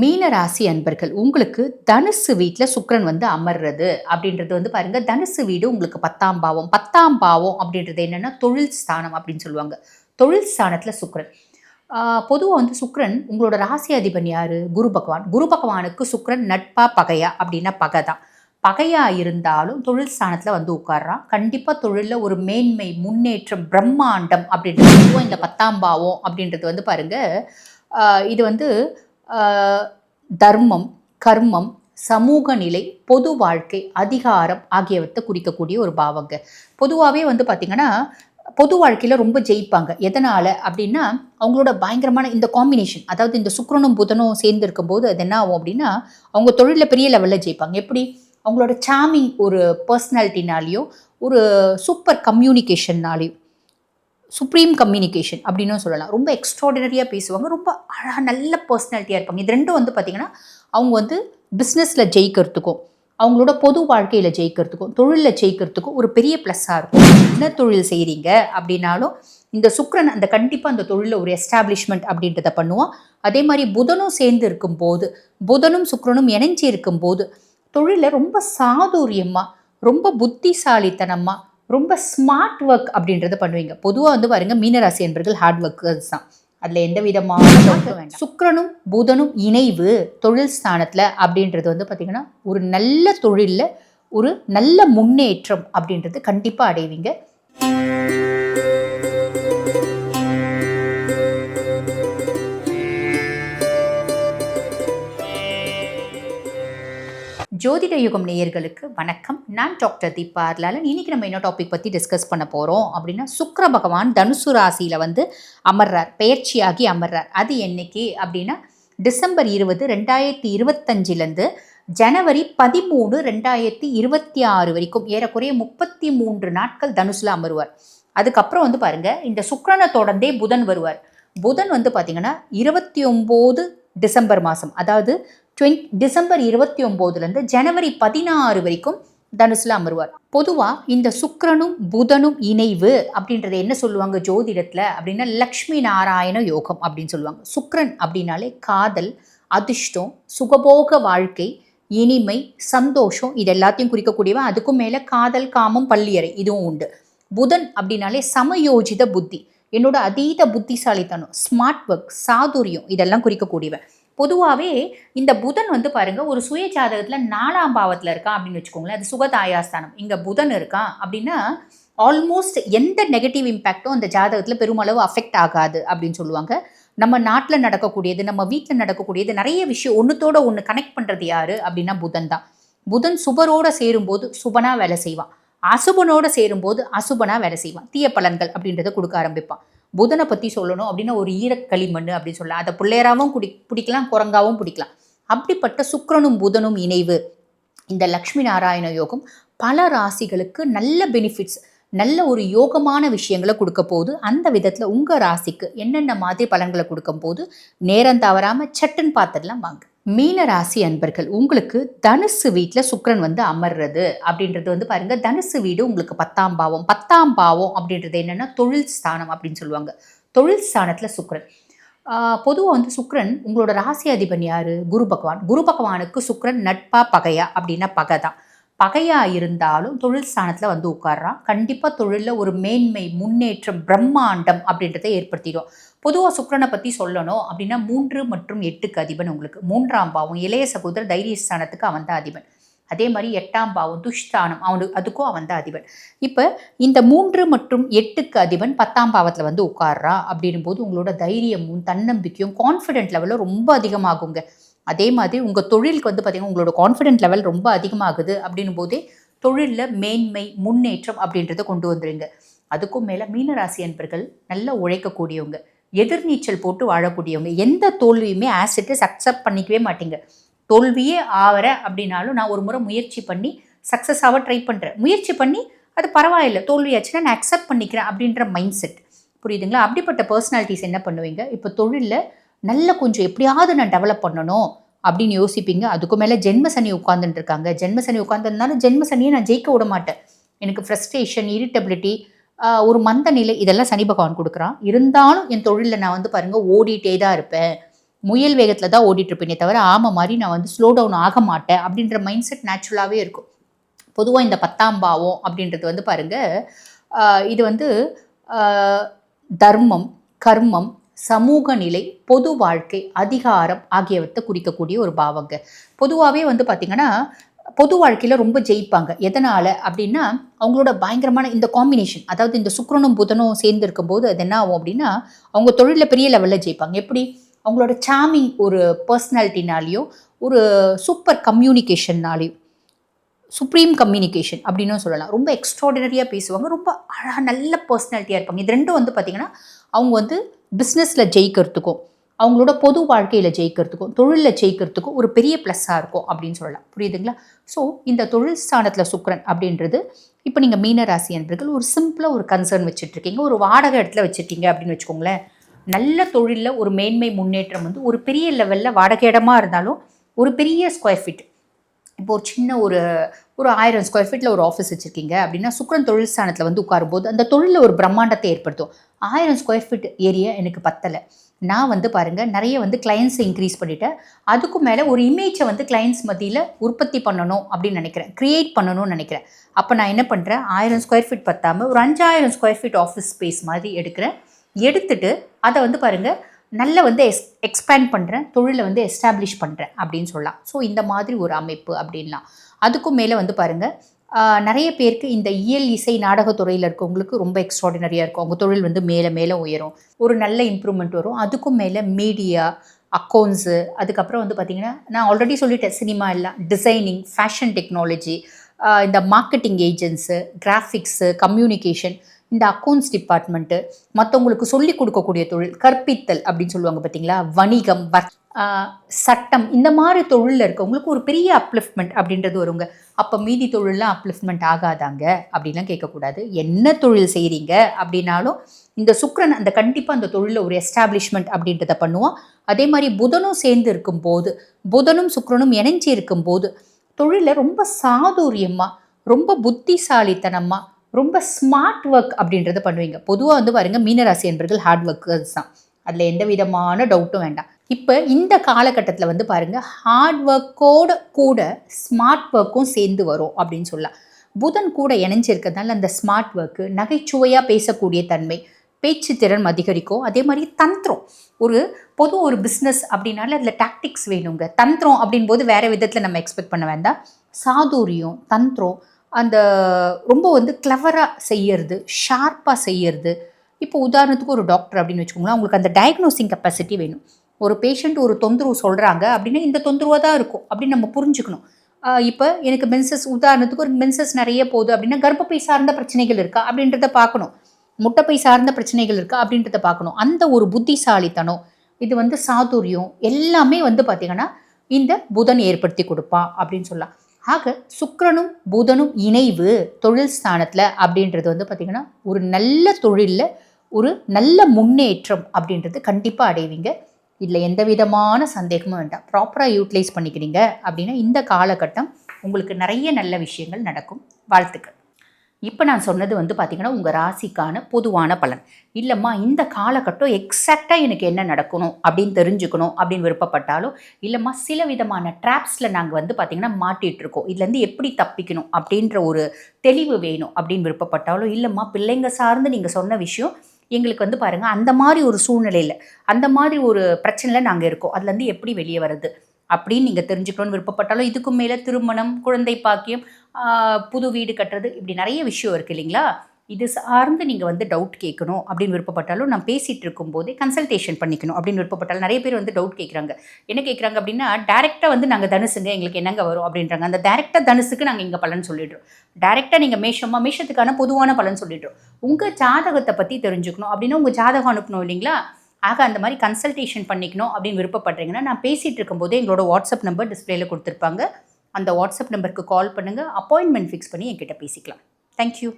மீன ராசி அன்பர்கள் உங்களுக்கு தனுசு வீட்டில் சுக்கிரன் வந்து அமர்றது அப்படின்றது வந்து பாருங்க தனுசு வீடு உங்களுக்கு பத்தாம் பாவம். பத்தாம் பாவம் அப்படின்றது என்னன்னா தொழில் ஸ்தானம் அப்படின்னு சொல்லுவாங்க. தொழில் ஸ்தானத்தில் சுக்கரன். பொதுவாக வந்து சுக்ரன் உங்களோட ராசி அதிபன் யார்? குரு பகவான். குரு பகவானுக்கு சுக்கிரன் நட்பா பகையா அப்படின்னா பகை தான். பகையா இருந்தாலும் தொழில் ஸ்தானத்தில் வந்து உட்கார்றான். கண்டிப்பாக தொழிலில் ஒரு மேன்மை முன்னேற்றம் பிரம்மாண்டம் அப்படின்றது இந்த பத்தாம் பாவம் அப்படின்றது வந்து பாருங்க இது வந்து தர்மம் கர்மம் சமூக நிலை பொது வாழ்க்கை அதிகாரம் ஆகியவற்றை குறிக்கக்கூடிய ஒரு பாவங்க. பொதுவாகவே வந்து பார்த்திங்கன்னா பொது வாழ்க்கையில் ரொம்ப ஜெயிப்பாங்க. எதனால் அப்படின்னா அவங்களோட பயங்கரமான இந்த காம்பினேஷன் அதாவது இந்த சுக்கரனும் புதனும் சேர்ந்து இருக்கும்போது அது என்ன ஆகும் அப்படின்னா அவங்க தொழிலில் பெரிய லெவலில் ஜெயிப்பாங்க. எப்படி? அவங்களோட சாமிங் ஒரு பர்சனாலிட்டினாலேயும் ஒரு சூப்பர் கம்யூனிகேஷன்னாலையும் சுப்ரீம் கம்யூனிகேஷன் அப்படின்னு சொல்லலாம். ரொம்ப எக்ஸ்ட்ராடினரியாக பேசுவாங்க. ரொம்ப அழகாக நல்ல பர்சனாலிட்டியாக இருப்பாங்க. இது ரெண்டும் வந்து பார்த்திங்கன்னா அவங்க வந்து பிஸ்னஸில் ஜெயிக்கிறதுக்கும் அவங்களோட பொது வாழ்க்கையில் ஜெயிக்கிறதுக்கும் தொழிலில் ஜெயிக்கிறதுக்கும் ஒரு பெரிய ப்ளஸ்ஸாக இருக்கும். என்ன தொழில் செய்கிறீங்க அப்படின்னாலும் இந்த சுக்ரன் அந்த கண்டிப்பாக அந்த தொழிலில் ஒரு எஸ்டாப்ளிஷ்மெண்ட் அப்படின்றத பண்ணுவோம் அதே மாதிரி புதனும் சேர்ந்து இருக்கும்போது புதனும் சுக்ரனும் இணைஞ்சி இருக்கும்போது தொழிலில் ரொம்ப சாதுரியமாக ரொம்ப புத்திசாலித்தனமாக ரொம்ப ஸ்மார்ட் ஒர்க் அப்படின்றத பண்ணுவீங்க. பொதுவாக வந்து பாருங்க மீனராசி என்பர்கள் ஹார்ட் ஒர்க்கர்ஸ் தான். அதில் எந்த விதமான சுக்கிரனும் புதனும் இணைவு தொழில் ஸ்தானத்தில் அப்படின்றது வந்து பார்த்திங்கன்னா ஒரு நல்ல தொழிலில் ஒரு நல்ல முன்னேற்றம் அப்படின்றது கண்டிப்பாக அடைவீங்க. ஜோதிட யுகம் நேயர்களுக்கு வணக்கம். நான் டாக்டர் தீபா அர்லாலன். இன்றைக்கி நம்ம என்ன டாபிக் பற்றி டிஸ்கஸ் பண்ண போகிறோம் அப்படின்னா சுக்கர பகவான் தனுசு ராசியில் வந்து அமர்றார் பெயர்ச்சியாகி அமர்றார். அது என்னைக்கு அப்படின்னா டிசம்பர் இருபது ரெண்டாயிரத்தி இருபத்தஞ்சிலேருந்து ஜனவரி பதிமூணு ரெண்டாயிரத்தி இருபத்தி ஆறு வரைக்கும் ஏறக்குறைய முப்பத்தி மூன்று நாட்கள் தனுசில் அமருவார். அதுக்கப்புறம் வந்து பாருங்க இந்த சுக்கரனை தொடர்ந்தே புதன் வருவார். புதன் வந்து பார்த்திங்கன்னா இருபத்தி ஒம்பது டிசம்பர் மாதம் அதாவது டுவெண்ட் டிசம்பர் இருபத்தி ஒம்போதுலேருந்து ஜனவரி பதினாறு வரைக்கும் தனுசில் அமருவார். பொதுவாக இந்த சுக்கரனும் புதனும் இணைவு அப்படின்றத என்ன சொல்லுவாங்க ஜோதிடத்தில் அப்படின்னா லக்ஷ்மி நாராயண யோகம் அப்படின்னு சொல்லுவாங்க. சுக்கரன் அப்படின்னாலே காதல் அதிர்ஷ்டம் சுகபோக வாழ்க்கை இனிமை சந்தோஷம் இது எல்லாத்தையும் குறிக்கக்கூடியவன். அதுக்கும் மேலே காதல் காமம் பள்ளியறை இதுவும் உண்டு. புதன் அப்படின்னாலே சமயோஜித புத்தி. என்னோட அதீத புத்திசாலித்தனம் ஸ்மார்ட் ஒர்க் சாதுரியம் இதெல்லாம் குறிக்கக்கூடியவன். பொதுவாகவே இந்த புதன் வந்து பாருங்கள் ஒரு சுய ஜாதகத்தில் நாலாம் பாவத்தில் இருக்கான் அப்படின்னு வச்சுக்கோங்களேன். அது சுகதாயாஸ்தானம் இங்கே புதன் இருக்கான் அப்படின்னா ஆல்மோஸ்ட் எந்த நெகட்டிவ் இம்பேக்டும் அந்த ஜாதகத்தில் பெருமளவு அஃபெக்ட் ஆகாது அப்படின்னு சொல்லுவாங்க. நம்ம நாட்டில் நடக்கக்கூடியது நம்ம வீட்டில் நடக்கக்கூடியது நிறைய விஷயம் ஒன்றுத்தோட ஒன்று கனெக்ட் பண்ணுறது யாரு அப்படின்னா புதன் தான். புதன் சுபரோட சேரும்போது சுபனாக வேலை செய்வான். அசுபனோட சேரும்போது அசுபனாக வேலை செய்வான். தீய பலன்கள் அப்படின்றத கொடுக்க ஆரம்பிப்பான். புதனை பற்றி சொல்லணும் அப்படின்னா ஒரு ஈரக்களிமண் அப்படின்னு சொல்லலாம். அதை பிள்ளையராகவும் குடி பிடிக்கலாம் குரங்காவும் பிடிக்கலாம். அப்படிப்பட்ட சுக்கரனும் புதனும் இணைவு. இந்த லக்ஷ்மி நாராயண யோகம் பல ராசிகளுக்கு நல்ல பெனிஃபிட்ஸ் நல்ல ஒரு யோகமான விஷயங்களை கொடுக்க போகுது. அந்த விதத்தில் உங்கள் ராசிக்கு என்னென்ன மாதிரி பலன்களை கொடுக்கும் போது நேரம் தவறாமல் சட்டுன்னு பார்த்துடலாம் வாங்க. மீன ராசி அன்பர்கள் உங்களுக்கு தனுசு வீட்டில் சுக்கரன் வந்து அமர்றது அப்படின்றது வந்து பாருங்கள் தனுசு வீடு உங்களுக்கு பத்தாம் பாவம். பத்தாம் பாவம் அப்படின்றது என்னென்னா தொழில் ஸ்தானம் அப்படின்னு சொல்லுவாங்க. தொழில் ஸ்தானத்தில் சுக்கிரன். பொதுவாக வந்து சுக்கிரன் உங்களோட ராசி அதிபன் யார்? குரு பகவான். குரு பகவானுக்கு சுக்கிரன் நட்பா பகையா அப்படின்னா பகை தான். பகையாக இருந்தாலும் தொழில் ஸ்தானத்தில் வந்து உட்கார்றான். கண்டிப்பாக தொழிலில் ஒரு மேன்மை முன்னேற்றம் பிரம்மாண்டம் அப்படின்றத ஏற்படுத்திடும். பொதுவாக சுக்கிரனை பற்றி சொல்லணும் அப்படின்னா மூன்று மற்றும் எட்டுக்கு அதிபன் உங்களுக்கு. மூன்றாம் பாவம் இளைய சகோதரர் தைரியஸ்தானத்துக்கு அவன் தான் அதிபன். அதே மாதிரி எட்டாம் பாவம் துஷ்தானம் அவனுக்கு அதுக்கும் அவன் தான் அதிபன். இப்போ இந்த மூன்று மற்றும் எட்டுக்கு அதிபன் பத்தாம் பாவத்தில் வந்து உட்கார்றா அப்படின்னும் போது உங்களோட தைரியமும் தன்னம்பிக்கையும் கான்ஃபிடென்ட் லெவலில் ரொம்ப அதிகமாகுங்க. அதே மாதிரி உங்கள் தொழிலுக்கு வந்து பார்த்திங்கன்னா உங்களோட கான்ஃபிடென்ட் லெவல் ரொம்ப அதிகமாகுது அப்படின்னும் போதே தொழிலில் மேன்மை முன்னேற்றம் அப்படின்றத கொண்டு வந்துடுங்க அதுக்கும் மேலே மீனராசி அன்பர்கள் நல்லா உழைக்கக்கூடியவங்க எதிர்நீச்சல் போட்டு வாழக்கூடியவங்க எந்த தோல்வியுமே ஆசிட்டஸ் அக்செப்ட் பண்ணிக்கவே மாட்டீங்க. தோல்வியே ஆவற அப்படின்னாலும் நான் ஒரு முறை முயற்சி பண்ணி சக்ஸஸ் ஆக ட்ரை பண்ணுறேன் முயற்சி பண்ணி அது பரவாயில்ல தோல்வியாச்சுன்னா நான் அக்செப்ட் பண்ணிக்கிறேன் அப்படின்ற மைண்ட் செட் புரியுதுங்களா? அப்படிப்பட்ட பர்சனாலிட்டிஸ் என்ன பண்ணுவீங்க? இப்போ தொழிலில் நல்ல கொஞ்சம் எப்படியாவது நான் டெவலப் பண்ணணும் அப்படின்னு யோசிப்பீங்க. அதுக்கு மேலே ஜென்ம சனி உட்காந்துட்டு இருக்காங்க. ஜென்ம சனி உட்காந்துருந்தாலும் ஜென்ம சனியை நான் ஜெயிக்க விட மாட்டேன். எனக்கு ஃப்ரஸ்ட்ரேஷன் இரிட்டபிலிட்டி ஒரு மந்த நிலை இதெல்லாம் சனி பகவான் கொடுக்குறான். இருந்தாலும் என் தொழிலில் நான் வந்து பாருங்கள் ஓடிட்டே தான் இருப்பேன். முயல் வேகத்தில் தான் ஓடிட்டுருப்பேனே தவிர ஆமை மாதிரி நான் வந்து ஸ்லோ டவுன் ஆக மாட்டேன் அப்படின்ற மைண்ட் செட் நேச்சுரலாகவே இருக்கும். பொதுவாக இந்த பத்தாம் பாவம் அப்படின்றது வந்து பாருங்கள் இது வந்து தர்மம் கர்மம் சமூக நிலை பொது வாழ்க்கை அதிகாரம் ஆகியவற்றை குறிக்கக்கூடிய ஒரு பாவங்க. பொதுவாகவே வந்து பார்த்திங்கன்னா பொது வாழ்க்கையில் ரொம்ப ஜெயிப்பாங்க. எதனால் அப்படின்னா அவங்களோட பயங்கரமான இந்த காம்பினேஷன் அதாவது இந்த சுக்கரனும் புதனும் சேர்ந்து இருக்கும்போது அது என்ன ஆகும் அப்படின்னா அவங்க தொழிலில் பெரிய லெவலில் ஜெயிப்பாங்க. எப்படி? அவங்களோட சாமிங் ஒரு பர்சனாலிட்டினாலேயும் ஒரு சூப்பர் கம்யூனிகேஷன்னாலையும் சுப்ரீம் கம்யூனிகேஷன் அப்படின்னு சொல்லலாம். ரொம்ப எக்ஸ்ட்ராடினரியாக பேசுவாங்க. ரொம்ப அழகாக நல்ல பர்சனாலிட்டியாக இருப்பாங்க. இது ரெண்டும் வந்து பார்த்திங்கன்னா அவங்க வந்து பிஸ்னஸில் ஜெயிக்கிறதுக்கும் அவங்களோட பொது வாழ்க்கையில் ஜெயிக்கிறதுக்கும் தொழிலில் ஜெயிக்கிறதுக்கும் ஒரு பெரிய ப்ளஸ்ஸாக இருக்கும் அப்படின்னு சொல்லலாம். புரியுதுங்களா? ஸோ இந்த தொழில் ஸ்தானத்தில் சுக்கரன் அப்படின்றது இப்போ நீங்கள் மீன ராசி என்பர்கள் ஒரு சிம்பிளாக ஒரு கன்சர்ன் வச்சுட்ருக்கீங்க ஒரு வாடகை இடத்துல வச்சுட்டீங்க அப்படின்னு வச்சுக்கோங்களேன். நல்ல தொழிலில் ஒரு மேன்மை முன்னேற்றம் வந்து ஒரு பெரிய லெவலில் வாடகை இடமா இருந்தாலும் ஒரு பெரிய ஸ்கொயர் ஃபீட் இப்போ ஒரு சின்ன ஒரு ஒரு ஆயிரம் ஸ்கொயர் ஃபீட்டில் ஒரு ஆஃபீஸ் வச்சுருக்கீங்க அப்படின்னா சுக்கரன் தொழில் ஸ்தானத்தில் வந்து உட்காரும்போது அந்த தொழிலில் ஒரு பிரம்மாண்டத்தை ஏற்படுத்தும். ஆயிரம் ஸ்கொயர் ஃபீட் ஏரியா எனக்கு பத்தலை. நான் வந்து பாருங்கள் நிறைய வந்து கிளைண்ட்ஸை இன்க்ரீஸ் பண்ணிவிட்டேன் அதுக்கும் மேலே ஒரு இமேஜை வந்து கிளைண்ட்ஸ் மத்தியில் உற்பத்தி பண்ணணும் அப்படின்னு நினைக்கிறேன். க்ரியேட் பண்ணணும்னு நினைக்கிறேன். அப்போ நான் என்ன பண்ணுறேன் ஆயிரம் ஸ்கொயர் ஃபீட் பத்தாமல் ஒரு அஞ்சாயிரம் ஸ்கொயர் ஃபீட் ஆஃபீஸ் ஸ்பேஸ் மாதிரி எடுக்கிறேன். எடுத்துட்டு அதை வந்து பாருங்கள் நல்ல வந்து எஸ் எக்ஸ்பேண்ட் பண்ணுறேன் தொழிலை வந்து எஸ்டாப்ளிஷ் பண்ணுறேன் அப்படின்னு சொல்லலாம். ஸோ இந்த மாதிரி ஒரு அமைப்பு அப்படின்லாம். அதுக்கும் மேலே வந்து பாருங்கள் நிறைய பேருக்கு இந்த இயல் இசை நாடகத்துறையில் இருக்கவங்களுக்கு ரொம்ப எக்ஸ்ட்ராடினரியாக இருக்கும். அவங்க தொழில் வந்து மேலே மேலே உயரும். ஒரு நல்ல இம்ப்ரூவ்மெண்ட் வரும். அதுக்கும் மேலே மீடியா அக்கௌண்ட்ஸு அதுக்கப்புறம் வந்து பார்த்திங்கன்னா நான் ஆல்ரெடி சொல்லிட்டேன் சினிமா எல்லாம் டிசைனிங் ஃபேஷன் டெக்னாலஜி இந்த மார்க்கெட்டிங் ஏஜென்ட்ஸு கிராஃபிக்ஸு கம்யூனிகேஷன் இந்த அக்கௌண்ட்ஸ் டிபார்ட்மெண்ட்டு மற்றவங்களுக்கு சொல்லிக் கொடுக்கக்கூடிய தொழில் கற்பித்தல் அப்படின்னு சொல்லுவாங்க பார்த்தீங்களா வணிகம் வர் சட்டம் இந்த மாதிரி தொழிலில் இருக்கவங்களுக்கு ஒரு பெரிய அப்லிஃப்ட்மெண்ட் அப்படின்றது வருங்க. அப்போ மீதி தொழிலெலாம் அப்லிஃப்ட்மெண்ட் ஆகாதாங்க அப்படிலாம் கேட்கக்கூடாது. என்ன தொழில் செய்கிறீங்க அப்படின்னாலும் இந்த சுக்ரன் அந்த கண்டிப்பாக அந்த தொழிலில் ஒரு எஸ்டாப்ளிஷ்மெண்ட் அப்படின்றத பண்ணுவோம் அதே மாதிரி புதனும் சேர்ந்து இருக்கும்போது புதனும் சுக்ரனும் இணைஞ்சி இருக்கும்போது தொழிலில் ரொம்ப சாதுரியமாக ரொம்ப புத்திசாலித்தனமாக ரொம்ப ஸ்மார்ட் ஒர்க் அப்படின்றத பண்ணுவீங்க. பொதுவாக வந்து பாருங்கள் மீனராசி என்பர்கள் ஹார்ட் ஒர்க்கர்ஸ் தான். அதில் எந்த விதமான டவுட்டும் வேண்டாம். இப்போ இந்த காலகட்டத்தில் வந்து பாருங்கள் ஹார்ட் ஒர்க்கோட கூட ஸ்மார்ட் ஒர்க்கும் சேர்ந்து வரும் அப்படின்னு சொல்லலாம். புதன் கூட இணைஞ்சிருக்கிறதுனால அந்த ஸ்மார்ட் ஒர்க்கு நகைச்சுவையாக பேசக்கூடிய தன்மை பேச்சு திறன் அதிகரிக்கும். அதே மாதிரி தந்திரம். ஒரு பொது ஒரு பிஸ்னஸ் அப்படின்னால அதில் டாக்டிக்ஸ் வேணுங்க. தந்திரம் அப்படின்போது வேறு விதத்தில் நம்ம எக்ஸ்பெக்ட் பண்ண வேண்டாம். சாதுரியம் தந்திரம் அந்த ரொம்ப வந்து கிளவராக செய்யறது ஷார்ப்பாக செய்யறது. இப்போ உதாரணத்துக்கு ஒரு டாக்டர் அப்படின்னு வச்சுக்கோங்களேன் அவங்களுக்கு அந்த டயக்னோசிங் கெப்பாசிட்டி வேணும். ஒரு பேஷண்ட் ஒரு தொந்தரவு சொல்கிறாங்க அப்படின்னா இந்த தொந்தரவாக தான் இருக்கும் அப்படின்னு நம்ம புரிஞ்சுக்கணும். இப்போ எனக்கு மென்சஸ் உதாரணத்துக்கு ஒரு மென்சஸ் நிறைய போகுது அப்படின்னா கர்ப்பப்பை சார்ந்த பிரச்சனைகள் இருக்கா அப்படின்றத பார்க்கணும். முட்டைப்பை சார்ந்த பிரச்சனைகள் இருக்கா அப்படின்றத பார்க்கணும். அந்த ஒரு புத்திசாலித்தனம் இது வந்து சாதுரியம் எல்லாமே வந்து பார்த்திங்கன்னா இந்த புதன் ஏற்படுத்தி கொடுப்பான் அப்படின்னு சொல்லலாம். ஆக சுக்கரனும் புதனும் இணைவு தொழில் ஸ்தானத்தில் அப்படின்றது வந்து பார்த்திங்கன்னா ஒரு நல்ல தொழிலில் ஒரு நல்ல முன்னேற்றம் அப்படின்றது கண்டிப்பாக அடைவீங்க. இதில் எந்த விதமான சந்தேகமும் வேண்டாம். ப்ராப்பராக யூட்டிலைஸ் பண்ணிக்கிறீங்க அப்படின்னா இந்த காலகட்டம் உங்களுக்கு நிறைய நல்ல விஷயங்கள் நடக்கும். வாழ்த்துக்கள். இப்போ நான் சொன்னது வந்து பார்த்திங்கன்னா உங்கள் ராசிக்கான பொதுவான பலன். இல்லைம்மா இந்த காலகட்டம் எக்ஸாக்டாக எனக்கு என்ன நடக்கணும் அப்படின்னு தெரிஞ்சுக்கணும் அப்படின்னு விருப்பப்பட்டாலும் இல்லைம்மா சில விதமான ட்ராப்ஸில் நாங்கள் வந்து பார்த்திங்கன்னா மாட்டிகிட்டு இருக்கோம் இதுலேருந்து எப்படி தப்பிக்கணும் அப்படின்ற ஒரு தெளிவு வேணும் அப்படின்னு விருப்பப்பட்டாலும் இல்லைம்மா பிள்ளைங்க சார்ந்து நீங்கள் சொன்ன விஷயம் எங்களுக்கு வந்து பாருங்கள் அந்த மாதிரி ஒரு சூழ்நிலையில் அந்த மாதிரி ஒரு பிரச்சனையில் நாங்கள் இருக்கோம். அதுலேருந்து எப்படி வெளியே வர்றது? அப்படின்னு நீங்கள் தெரிஞ்சுக்கணும்னு விருப்பப்பட்டாலும் இதுக்கும் மேலே திருமணம் குழந்தை பாக்கியம் புது வீடு கட்டுறது இப்படி நிறைய விஷயம் இருக்குது இல்லைங்களா? இது சார்ந்து நீங்கள் வந்து டவுட் கேட்கணும் அப்படின்னு விருப்பப்பட்டாலும் நான் பேசிகிட்டு இருக்கும்போதே கன்சல்டேஷன் பண்ணிக்கணும் அப்படின்னு விருப்பப்பட்டாலும் நிறைய பேர் வந்து டவுட் கேட்குறாங்க. என்ன கேட்குறாங்க அப்படின்னா டேரெக்டாக வந்து நாங்கள் தனுசுங்க எங்களுக்கு என்னங்க வரும் அப்படின்றாங்க. அந்த டேரெக்டாக தனுசுக்கு நாங்கள் இங்கே பலன் சொல்லிடுறோம். டேரெக்டாக நீங்கள் மேஷமாக மேஷத்துக்கான பொதுவான பலன் சொல்லிடுறோம். உங்கள் ஜாதகத்தை பற்றி தெரிஞ்சுக்கணும் அப்படின்னா உங்கள் ஜாதகம் அனுப்பணும் இல்லைங்களா? ஆக அந்த மாதிரி கன்சல்டேஷன் பண்ணிக்கணும் அப்படின்னு விருப்பப்படுறீங்கன்னா நான் பேசிகிட்டு இருக்கும்போதே எங்களோட வாட்ஸ்அப் நம்பர் டிஸ்பிளேல கொடுத்துருப்பாங்க. அந்த வாட்ஸ்அப் நம்பருக்கு கால் பண்ணுங்கள் அப்பாயின்மெண்ட் ஃபிக்ஸ் பண்ணி என்கிட்ட பேசிக்கலாம். தேங்க்யூ